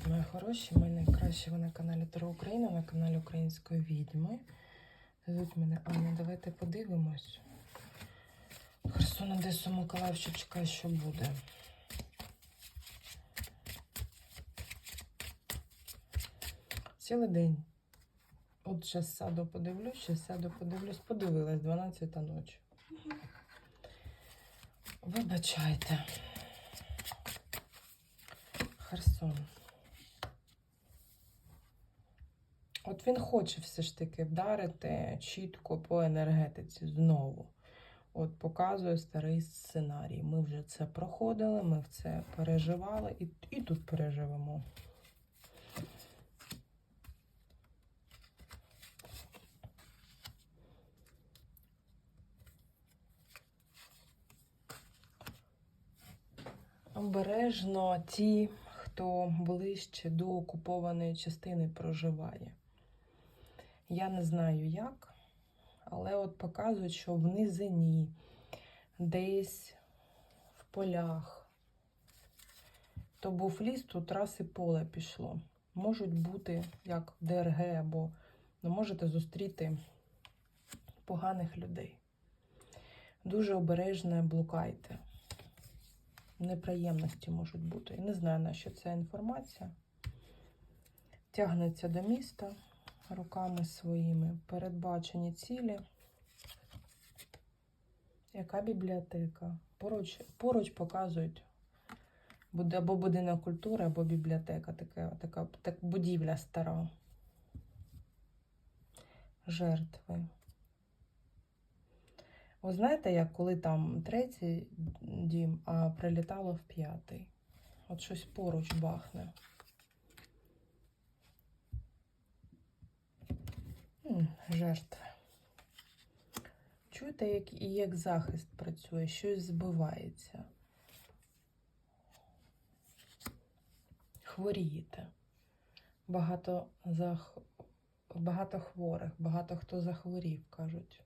Привіт, мої хороші! Ми найкращі ви на каналі Таро Україна, на каналі Української відьми. Звуть мене Анна. Давайте подивимось. Херсон, Одесу, Миколаїв, що чекає, що буде. Цілий день. От зараз сяду подивлюсь, зараз сяду подивлюсь, подивилась 12 ночі. Вибачайте. Херсон. От він хоче все ж таки вдарити чітко по енергетиці знову. От показує старий сценарій. Ми вже це проходили, ми в це переживали і, і тут переживемо. Обережно ті, хто ближче до окупованої частини проживає. Я не знаю як, але от показують, що в низині, десь в полях. То був ліс, тут і поле пішло. Можуть бути як ДРГ, або ну, можете зустріти поганих людей. Дуже обережно блукайте неприємності можуть бути. Не знаю, на що ця інформація. Тягнеться до міста руками своїми, передбачені цілі. Яка бібліотека? Поруч, поруч показують або будинок культури, або бібліотека, така, така так, будівля стара. Жертви. Ви знаєте, як коли там третій дім, а прилітало в п'ятий? От щось поруч бахне. Жертви. Чуєте, як як захист працює, щось збивається. Хворієте. Багато, зах... багато хворих, багато хто захворів, кажуть.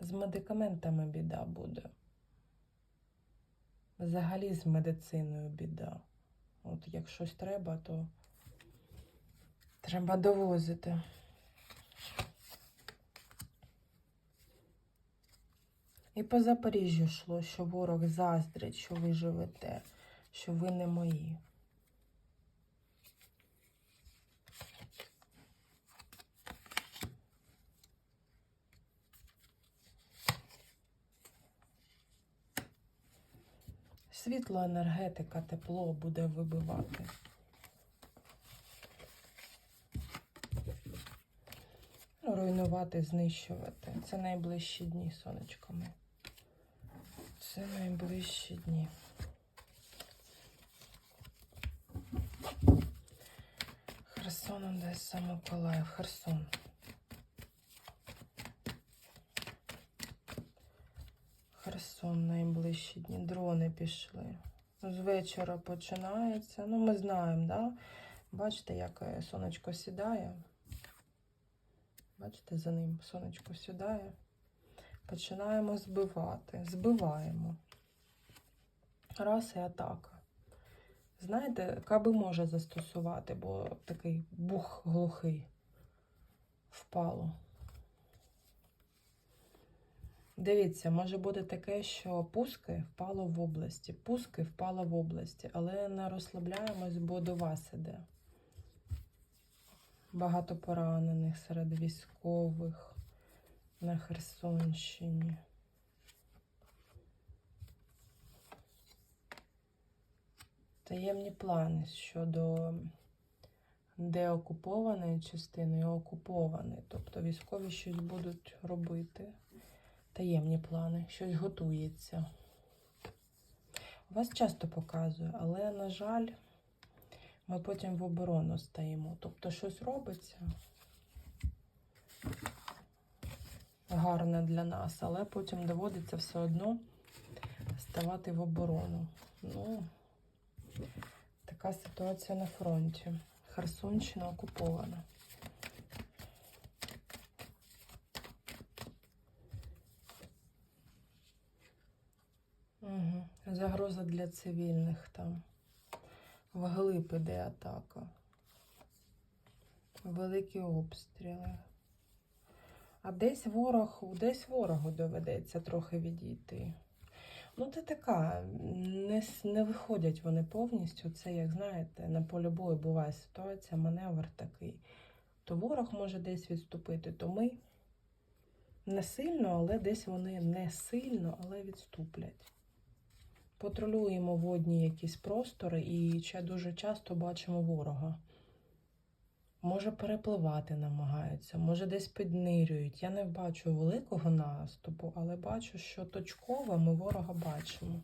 З медикаментами біда буде. Взагалі з медициною біда. От як щось треба, то треба довозити. І по Запоріжжю йшло, що ворог заздрить, що ви живете, що ви не мої. Світло, енергетика, тепло буде вибивати. Руйнувати, знищувати. Це найближчі дні сонечками. Це найближчі дні. Херсон, Одеса, Миколаїв, Херсон. Херсон найближчі дні. Дрони пішли. З вечора починається. Ну, ми знаємо, да? Бачите, як е, сонечко сідає. Бачите, за ним сонечко сідає. Починаємо збивати. Збиваємо. Раз і атака. Знаєте, каби може застосувати, бо такий бух глухий впало. Дивіться, може бути таке, що пуски впало в області. Пуски впало в області, але не розслабляємось, бо до вас іде. Багато поранених серед військових на Херсонщині. Таємні плани щодо деокупованої частини і окупованої. Тобто військові щось будуть робити таємні плани, щось готується. Вас часто показує, але, на жаль, ми потім в оборону стаємо. Тобто щось робиться гарне для нас, але потім доводиться все одно ставати в оборону. Ну, така ситуація на фронті. Херсонщина окупована. Угу. Загроза для цивільних там. Вглиб іде атака. Великі обстріли. А десь ворог, десь ворогу доведеться трохи відійти. Ну, це така, не, не виходять вони повністю. Це, як знаєте, на полі бою буває ситуація, маневр такий. То ворог може десь відступити, то ми не сильно, але десь вони не сильно, але відступлять. Патрулюємо водні якісь простори і ще дуже часто бачимо ворога. Може перепливати намагаються, може десь піднирюють. Я не бачу великого наступу, але бачу, що точково ми ворога бачимо.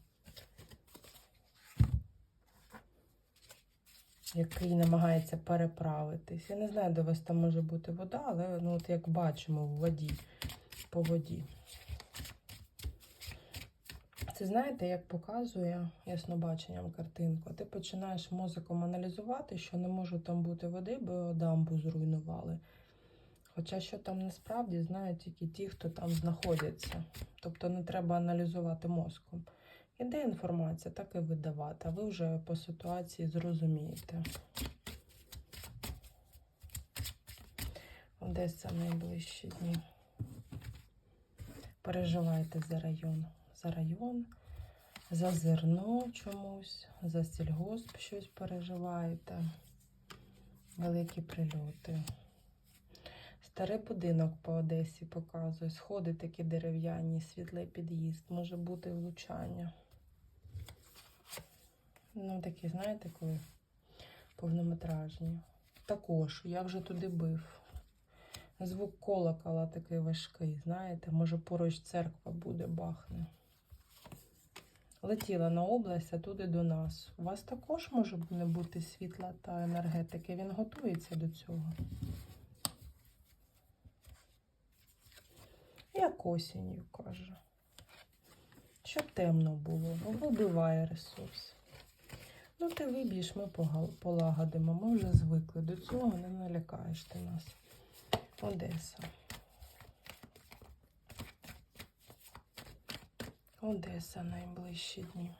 Який намагається переправитись. Я не знаю, де вас там може бути вода, але ну, от як бачимо в воді, по воді. Це знаєте, як показує яснобаченням картинку. Ти починаєш мозиком аналізувати, що не може там бути води, бо дамбу зруйнували. Хоча що там насправді знають тільки ті, хто там знаходяться. Тобто не треба аналізувати мозком. Іде інформація, так і видавати, а ви вже по ситуації зрозумієте. Одеса найближчі дні. Переживайте за район. За район, за зерно чомусь, за сільгосп щось переживаєте. Великі прильоти. Старий будинок по Одесі показує. Сходи такі дерев'яні, світлий під'їзд, може бути влучання. Ну, такі, знаєте, коли повнометражні. Також я вже туди бив. Звук колокола такий важкий, знаєте, може поруч церква буде, бахне. Летіла на область, а туди до нас. У вас також може не бути світла та енергетики. Він готується до цього. Як осінню, каже. Щоб темно було, ну, вибиває ресурс. Ну, ти виб'єш, ми полагодимо. Ми вже звикли. До цього не налякаєш ти нас. Одеса. Одеса найближчі дні.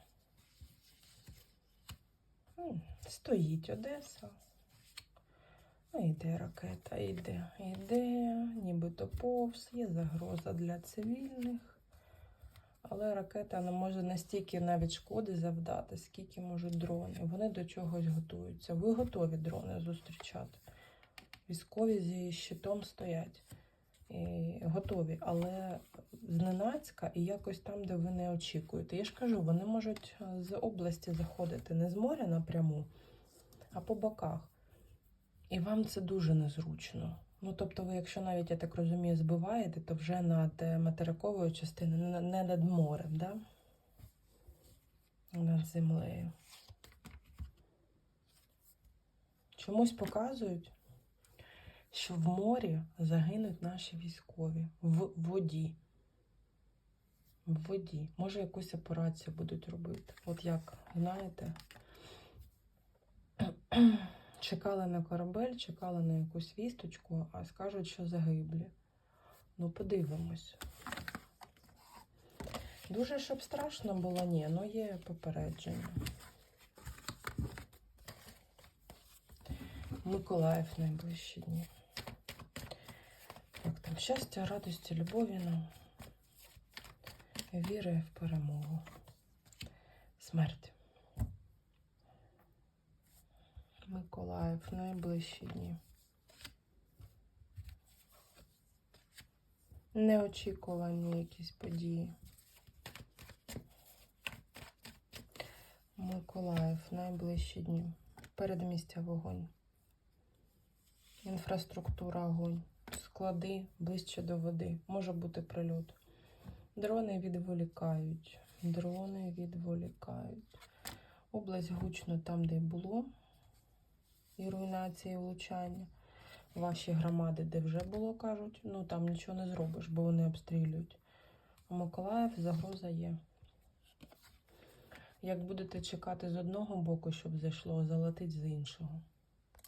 Стоїть Одеса. А йде ракета, йде, йде, нібито повз, є загроза для цивільних. Але ракета не може настільки навіть шкоди завдати, скільки можуть дрони. Вони до чогось готуються. Ви готові дрони зустрічати. Військові зі щитом стоять. І готові, але зненацька і якось там, де ви не очікуєте. Я ж кажу, вони можуть е, з області заходити не з моря напряму, а по боках. І вам це дуже незручно. Ну, тобто, ви, якщо навіть, я так розумію, збиваєте, то вже над е, материковою частиною, не- над морем, да? над землею. Чомусь показують, що в морі загинуть наші військові в воді. В воді. Може, якусь операцію будуть робити. От як, знаєте, чекали на корабель, чекали на якусь вісточку, а скажуть, що загиблі. Ну, подивимось. Дуже щоб страшно було, ні, ну є попередження. Миколаїв найближчі дні. Як щастя, радості, любові нам, віри в перемогу, смерть. Миколаїв найближчі дні. Неочікувані якісь події. Миколаїв найближчі дні. Передмістя вогонь. Інфраструктура огонь. Склади ближче до води. Може бути прильот. Дрони відволікають. Дрони відволікають. Область гучно там, де було. І руйнації, і влучання. Ваші громади, де вже було, кажуть, ну там нічого не зробиш, бо вони обстрілюють. А Миколаїв загроза є. Як будете чекати з одного боку, щоб зайшло, залетить з іншого.